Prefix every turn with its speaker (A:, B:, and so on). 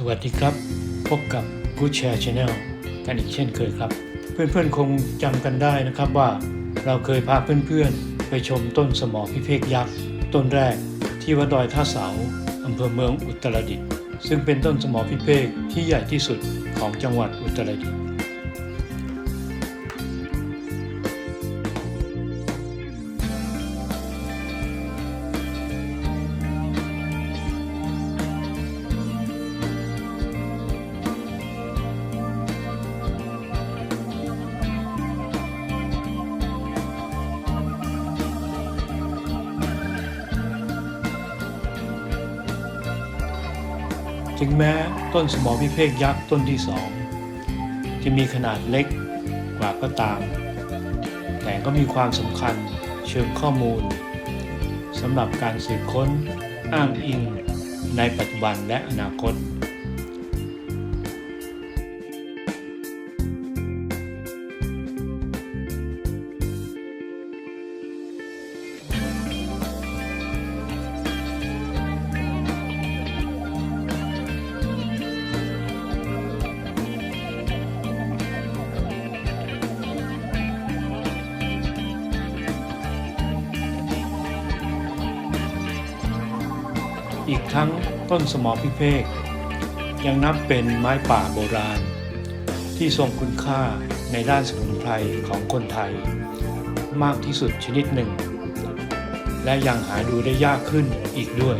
A: สวัสดีครับ พบกับ Good Share Channel กันอีกเช่นเคยครับ เพื่อนๆคงจำกันได้นะครับว่า เราเคยพาเพื่อนๆ ไปชมต้นสมอพิเภกยักษ์ต้นแรกที่วัดดอยท่าเสาอำเภอเมืองอุตรดิตถ์ซึ่งเป็นต้นสมอพิเภกที่ใหญ่ที่สุดของจังหวัดอุตรดิตถ์ ถึงแม้ต้นสมอพิเภกยักษ์ต้นที่สองจะมีขนาดเล็กกว่าก็ตาม แต่ก็มีความสำคัญเชิงข้อมูลสำหรับการสืบค้นอ้างอิงในปัจจุบันและอนาคต อีกทั้งต้นสมอพิเภกยังนับเป็นไม้ป่าโบราณ ที่ทรงคุณค่าในด้านสมุนไพรของคนไทย มากที่สุดชนิดหนึ่ง และยังหาดูได้ยากขึ้นอีกด้วย